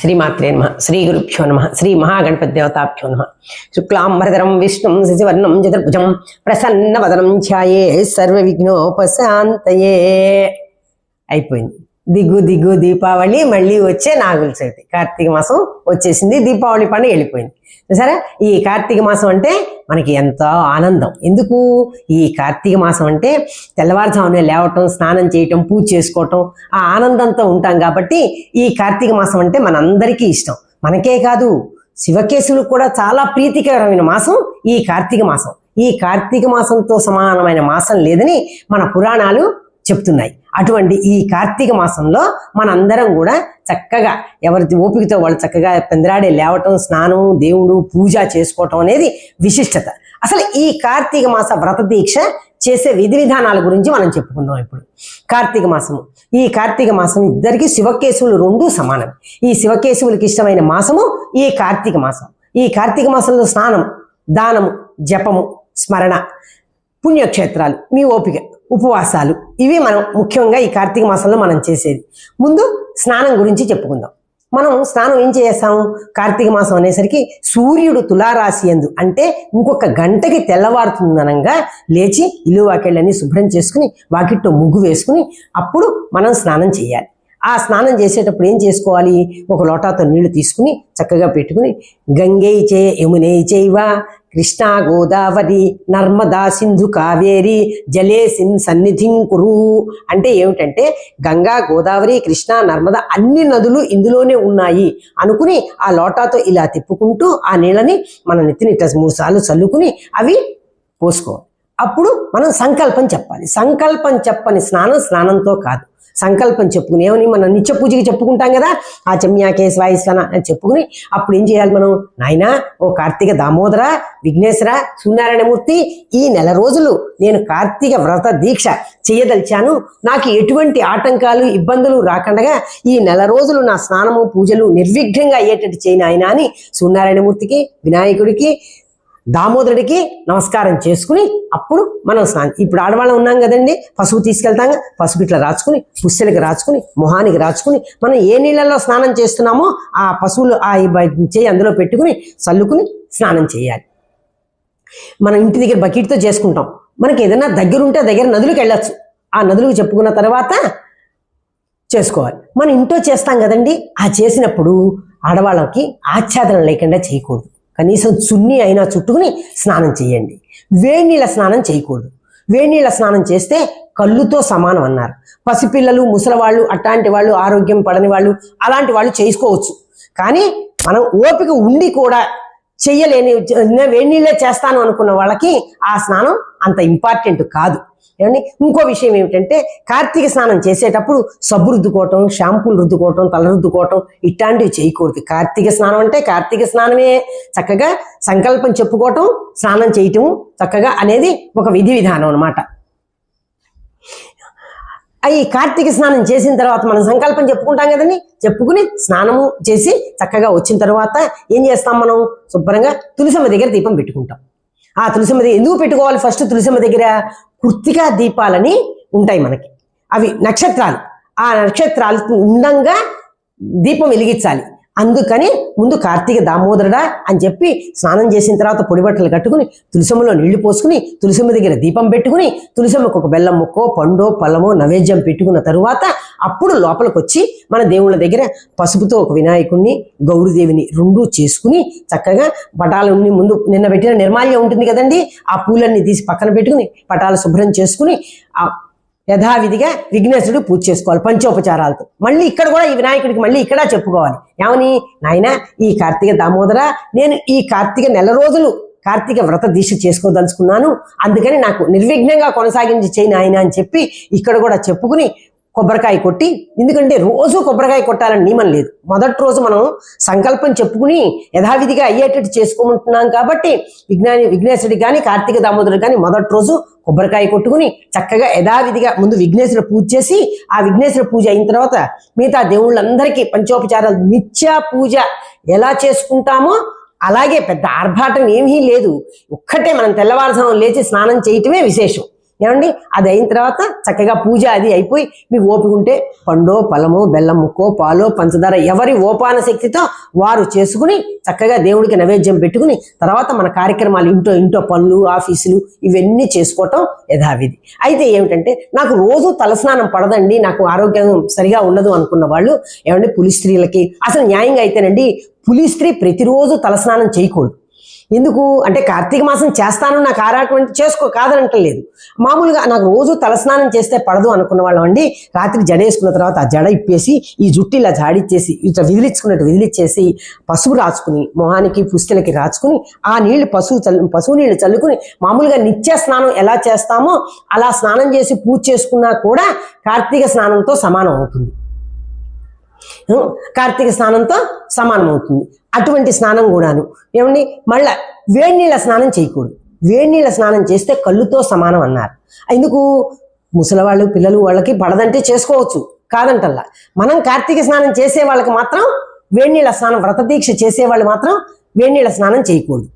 శ్రీమాత్రే నమ శ్రీ గురుభ్యో నమ శ్రీ మహాగణపతి దేవతాభ్యో నమ. శుక్లాంబరధరం విష్ణుం శశివర్ణం చతుర్భుజం ప్రసన్నవదనం ఛాయే సర్వ విఘ్నోపశాంతయే అయిపోయింది. దిగు దిగు దీపావళి మళ్ళీ వచ్చే నాగుల చవితి. కార్తీక మాసం వచ్చేసింది దీపావళి పండుగ వెళ్ళిపోయింది. సరే ఈ కార్తీక మాసం అంటే మనకి ఎంతో ఆనందం. ఎందుకు? ఈ కార్తీక మాసం అంటే తెల్లవారుజామునే లేవటం స్నానం చేయటం పూజ చేసుకోవటం ఆ ఆనందంతో ఉంటాం కాబట్టి ఈ కార్తీక మాసం అంటే మనందరికీ ఇష్టం. మనకే కాదు శివకేశులకు కూడా చాలా ప్రీతికరమైన మాసం ఈ కార్తీక మాసం. ఈ కార్తీక మాసంతో సమానమైన మాసం లేదని మన పురాణాలు చెప్తున్నాయి. అటువంటి ఈ కార్తీక మాసంలో మనందరం కూడా చక్కగా ఎవరి ఓపికతో వాళ్ళు చక్కగా పెందరాడే లేవటం స్నానం దేవుడు పూజ చేసుకోవటం అనేది విశిష్టత. అసలు ఈ కార్తీక మాస వ్రత దీక్ష చేసే విధి విధానాల గురించి మనం చెప్పుకుందాం ఇప్పుడు. కార్తీక మాసము. ఈ కార్తీక మాసం ఇద్దరికి శివకేశవులు రెండు సమానం. ఈ శివకేశవులకి ఇష్టమైన మాసము ఈ కార్తీక మాసం. ఈ కార్తీక మాసంలో స్నానం దానము జపము స్మరణ పుణ్యక్షేత్రాలు మీ ఓపిక. ఉపవాసాలు. ఇవి మనం ముఖ్యంగా ఈ కార్తీక మాసంలో మనం చేసేది. ముందు స్నానం గురించి చెప్పుకుందాం. మనం స్నానం ఏం చేస్తాము కార్తీక మాసం అనేసరికి సూర్యుడు తులారాశి ఎందు అంటే ఇంకొక గంటకి తెల్లవారుతుందనంగా లేచి ఇల్లు వాకిళ్ళని శుభ్రం చేసుకుని వాకిట్లో ముగ్గు వేసుకుని అప్పుడు మనం స్నానం చేయాలి. ఆ స్నానం చేసేటప్పుడు ఏం చేసుకోవాలి? ఒక లోటాతో నీళ్ళు తీసుకుని చక్కగా పెట్టుకుని గంగే చే యమునే చైవ కృష్ణా గోదావరి నర్మదా సింధు కావేరి జలేసిన్ సన్నిధిం కురు. అంటే ఏమిటంటే గంగా గోదావరి కృష్ణ నర్మద అన్ని నదులు ఇందులోనే ఉన్నాయి అనుకుని ఆ లోటాతో ఇలా తిప్పుకుంటూ ఆ నీళ్ళని మన నెత్తిని ఇట్లా మూడు సార్లు చల్లుకుని అవి పోసుకోవాలి. అప్పుడు మనం సంకల్పం చెప్పాలి. సంకల్పం చెప్పని స్నానం స్నానంతో కాదు. సంకల్పం చెప్పుకుని ఏమని మనం నిత్య పూజకి చెప్పుకుంటాం కదా ఆ చమ్యాకే స్వాయిస్వన అని చెప్పుకుని అప్పుడు ఏం చేయాలి మనం? నాయనా ఓ కార్తీక దామోదర విఘ్నేశ్వర సూర్యనారాయణమూర్తి ఈ నెల రోజులు నేను కార్తీక వ్రత దీక్ష చేయదలిచాను. నాకు ఎటువంటి ఆటంకాలు ఇబ్బందులు రాకుండా ఈ నెల రోజులు నా స్నానము పూజలు నిర్విఘ్నంగా అయ్యేటట్టు చేయను ఆయన అని సూర్యనారాయణమూర్తికి వినాయకుడికి దామోదరుడికి నమస్కారం చేసుకుని అప్పుడు మనం స్నానం ఇప్పుడు ఆడవాళ్ళం ఉన్నాం కదండి పసుపు తీసుకెళ్తాం పసుపు ఇట్లా రాచుకుని పుస్తెలకి రాచుకుని మొహానికి రాచుకుని మనం ఏ నీళ్ళల్లో స్నానం చేస్తున్నామో ఆ పశువులు ఆ చేయి అందులో పెట్టుకుని చల్లుకుని స్నానం చేయాలి. మనం ఇంటి దగ్గర బకెట్తో చేసుకుంటాం. మనకి ఏదైనా దగ్గర ఉంటే దగ్గర నదులకు వెళ్ళొచ్చు. ఆ నదులకు చెప్పుకున్న తర్వాత చేసుకోవాలి. మనం ఇంట్లో చేస్తాం కదండి ఆ చేసినప్పుడు ఆడవాళ్ళకి ఆచ్ఛాదన లేకుండా చేయకూడదు. కనీసం చున్నీ అయినా చుట్టుకుని స్నానం చేయండి. వేణీళ్ళ స్నానం చేయకూడదు. వేడి నీళ్ళ స్నానం చేస్తే కళ్ళుతో సమానం అన్నారు. పసిపిల్లలు ముసలవాళ్ళు అట్లాంటి వాళ్ళు ఆరోగ్యం పడని వాళ్ళు అలాంటి వాళ్ళు చేసుకోవచ్చు. కానీ మనం ఓపిక ఉండి కూడా చెయ్యలేని నేను వేడి నీళ్ళే చేస్తాను అనుకున్న వాళ్ళకి ఆ స్నానం అంత ఇంపార్టెంట్ కాదు. ఏమండి? ఇంకో విషయం ఏమిటంటే కార్తీక స్నానం చేసేటప్పుడు సబ్బు రుద్దుకోవటం షాంపూలు రుద్దుకోవటం తల రుద్దుకోవటం ఇట్లాంటివి చేయకూడదు. కార్తీక స్నానం అంటే కార్తీక స్నానమే. చక్కగా సంకల్పం చెప్పుకోవటం స్నానం చేయటం చక్కగా అనేది ఒక విధి విధానం అనమాట ఈ కార్తీక స్నానం చేసిన తర్వాత మనం సంకల్పం చెప్పుకుంటాం కదండి? చెప్పుకుని స్నానము చేసి చక్కగా వచ్చిన తర్వాత ఏం చేస్తాం మనం? శుభ్రంగా తులసమ్మ దగ్గర దీపం పెట్టుకుంటాం. ఆ తులసమ్మ దగ్గర ఎందుకు పెట్టుకోవాలి? ఫస్ట్ తులసమ్మ దగ్గర కుర్తిగా దీపాలని ఉంటాయి మనకి. అవి నక్షత్రాలు. ఆ నక్షత్రాలు ఉండంగా దీపం వెలిగించాలి. అందుకని ముందు కార్తీక దామోదరుడా అని చెప్పి స్నానం చేసిన తర్వాత పొడి బట్టలు కట్టుకుని తులసమ్మలో నీళ్ళు పోసుకుని తులసమ్మ దగ్గర దీపం పెట్టుకుని తులసమ్మకు ఒక బెల్లం ముక్కో పండో పళ్ళమో నైవేద్యం పెట్టుకున్న తరువాత అప్పుడు లోపలికి వచ్చి మన దేవుళ్ళ దగ్గర పసుపుతో ఒక వినాయకుడిని గౌరీదేవిని రెండు చేసుకుని చక్కగా పటాలని ముందు నిన్న పెట్టిన నిర్మాల్యం ఉంటుంది కదండి ఆ పూలన్నీ తీసి పక్కన పెట్టుకుని పటాలు శుభ్రం చేసుకుని ఆ యథావిధిగా విఘ్నేశుడు పూజ చేసుకోవాలి పంచోపచారాలతో. మళ్ళీ ఇక్కడ కూడా ఈ వినాయకుడికి మళ్ళీ ఇక్కడ చెప్పుకోవాలి. ఏమని? నాయన ఈ కార్తీక దామోదర నేను ఈ కార్తీక నెల రోజులు కార్తీక వ్రత దీక్ష చేసుకోదలుచుకున్నాను. అందుకని నాకు నిర్విఘ్నంగా కొనసాగించి చేయి నాయన అని చెప్పి ఇక్కడ కూడా చెప్పుకుని కొబ్బరికాయ కొట్టి ఎందుకంటే రోజు కొబ్బరికాయ కొట్టాలని నియమం లేదు. మొదటి రోజు మనం సంకల్పం చెప్పుకుని యథావిధిగా అయ్యేటట్టు చేసుకోమంటున్నాం కాబట్టి విజ్ఞాని విఘ్నేశుడికి కానీ కార్తీక దామోదరుడు కానీ మొదటి రోజు కొబ్బరికాయ కొట్టుకుని చక్కగా యథావిధిగా ముందు విఘ్నేశ్వర పూజ చేసి ఆ విఘ్నేశ్వర పూజ అయిన తర్వాత మిగతా దేవుళ్ళందరికీ పంచోపచారాలు నిత్యా పూజ ఎలా చేసుకుంటామో అలాగే పెద్ద ఆర్భాటం ఏమీ లేదు. ఒక్కటే మనం తెల్లవారుజాము లేచి స్నానం చేయటమే విశేషం. ఏమండి? అది అయిన తర్వాత చక్కగా పూజ అది అయిపోయి మీకు ఓపిక ఉంటే పండో పలమో బెల్లం ముక్కో పాలో పంచదార ఎవరి ఓపాన శక్తితో వారు చేసుకుని చక్కగా దేవుడికి నైవేద్యం పెట్టుకుని తర్వాత మన కార్యక్రమాలు ఇంటో ఇంటో పనులు ఆఫీసులు ఇవన్నీ చేసుకోవటం యథావిధి. అయితే ఏమిటంటే నాకు రోజు తలస్నానం పడదండి నాకు ఆరోగ్యం సరిగా ఉండదు అనుకున్న వాళ్ళు ఏమంటే పులి స్త్రీలకి. అసలు న్యాయంగా అయితేనండి పులి స్త్రీ ప్రతిరోజు తలస్నానం చేయకూడదు. ఎందుకు? అంటే కార్తీక మాసం చేస్తాను నాకు ఆరాటం చేసుకో కాదనంటలేదు మామూలుగా నాకు రోజు తలస్నానం చేస్తే పడదు అనుకున్న వాళ్ళం అండి. రాత్రి జడ వేసుకున్న తర్వాత ఆ జడ ఇప్పేసి ఈ జుట్టు ఇలా జాడిచ్చేసి ఇట్లా విదిలించుకున్నట్టు విదిలిచ్చేసి పసుపు రాచుకుని మొహానికి పుస్తలకి రాచుకుని ఆ నీళ్ళు పశువు చల్లు పశువు నీళ్ళు చల్లుకుని మామూలుగా నిత్య స్నానం ఎలా చేస్తామో అలా స్నానం చేసి పూజ చేసుకున్నా కూడా కార్తీక స్నానంతో సమానం అవుతుంది. కార్తీక స్నానంతో సమానం అవుతుంది అటువంటి స్నానం కూడాను. ఏమండి? మళ్ళా వేడి నీళ్ళ స్నానం చేయకూడదు. వేడి నీళ్ళ స్నానం చేస్తే కళ్ళుతో సమానం అన్నారు. ఎందుకు? ముసలవాళ్ళు పిల్లలు వాళ్ళకి పడదంటే చేసుకోవచ్చు. కాదంటల్లా. మనం కార్తీక స్నానం చేసే వాళ్ళకి మాత్రం వేడి నీళ్ళ స్నానం వ్రతదీక్ష చేసేవాళ్ళు చేసే వాళ్ళు మాత్రం వేడి నీళ్ళ స్నానం చేయకూడదు.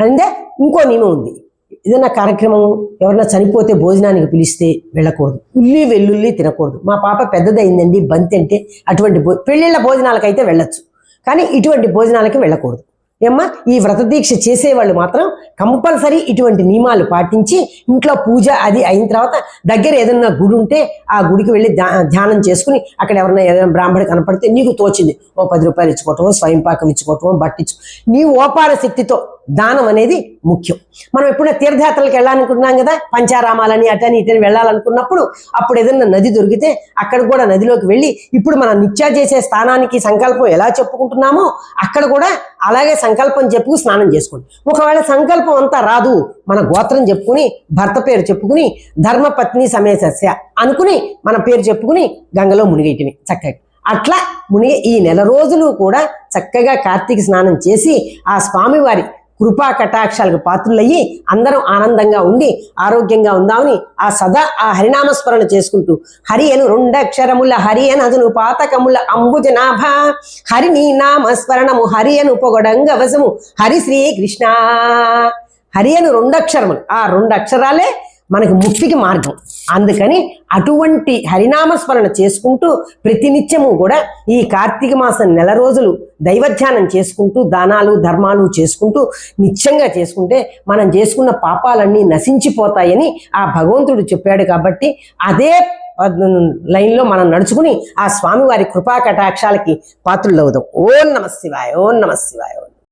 అంటే ఇంకో నియమం ఉంది. ఏదైనా కార్యక్రమం ఎవరైనా చనిపోతే భోజనానికి పిలిస్తే వెళ్ళకూడదు. ఉల్లి వెల్లుల్లి తినకూడదు. మా పాప పెద్దదైందండి బంతి అంటే అటువంటి భో పెళ్ళిళ్ళ భోజనాలకైతే వెళ్ళొచ్చు. కానీ ఇటువంటి భోజనాలకి వెళ్ళకూడదు. ఏమ్మా ఈ వ్రత దీక్ష చేసేవాళ్ళు మాత్రం కంపల్సరీ ఇటువంటి నియమాలు పాటించి ఇంట్లో పూజ అది అయిన తర్వాత దగ్గర ఏదైనా గుడి ఉంటే ఆ గుడికి వెళ్ళి ధ్యా- ధ్యానం చేసుకుని అక్కడ ఎవరైనా ఏదైనా బ్రాహ్మడి కనపడితే నీకు తోచింది. ఓ పది రూపాయలు ఇచ్చుకోవటమో స్వయం పాకం ఇచ్చుకోవటమో బట్టించు నీ ఓపార శక్తితో దానం అనేది ముఖ్యం. మనం ఎప్పుడైనా తీర్థయాత్రలకు వెళ్ళాలనుకుంటున్నాం కదా పంచారామాలని అటని ఇటని వెళ్ళాలనుకున్నప్పుడు అప్పుడు ఏదైనా నది దొరికితే అక్కడ కూడా నదిలోకి వెళ్ళి ఇప్పుడు మనం నిత్యా చేసే స్థానానికి సంకల్పం ఎలా చెప్పుకుంటున్నామో అక్కడ కూడా అలాగే సంకల్పం చెప్పుకు స్నానం చేసుకోండి. ఒకవేళ సంకల్పం అంతా రాదు మన గోత్రం చెప్పుకుని భర్త పేరు చెప్పుకుని ధర్మపత్ని సమేసస్య అనుకుని మన పేరు చెప్పుకుని గంగలో మునిగేటివి చక్కగా. అట్లా మునిగే ఈ నెల రోజులు కూడా చక్కగా కార్తీక స్నానం చేసి ఆ స్వామివారి కృపా కటాక్షాలకు పాత్రులయ్యి అందరం ఆనందంగా ఉండి ఆరోగ్యంగా ఉందామని ఆ సదా ఆ హరినామస్మరణ చేసుకుంటూ హరి అను రెండక్షరముల హరి అనదును పాతకముల అంబుజనాభ హరి నీ నామస్మరణము హరి అను పొగడంగ వశము హరి శ్రీ కృష్ణ హరి అను రెండక్షరములు ఆ రెండు అక్షరాలే మనకి ముక్తికి మార్గం. అందుకని అటువంటి హరినామస్మరణ చేసుకుంటూ ప్రతినిత్యము కూడా ఈ కార్తీక మాసం నెల రోజులు దైవధ్యానం చేసుకుంటూ దానాలు ధర్మాలు చేసుకుంటూ నిత్యంగా చేసుకుంటే మనం చేసుకున్న పాపాలన్నీ నశించిపోతాయని ఆ భగవంతుడు చెప్పాడు కాబట్టి అదే లైన్లో మనం నడుచుకుని ఆ స్వామివారి కృపా కటాక్షాలకి పాత్రులవుదాం. ఓం నమ శివాయ ఓం నమ శివాయ ఓం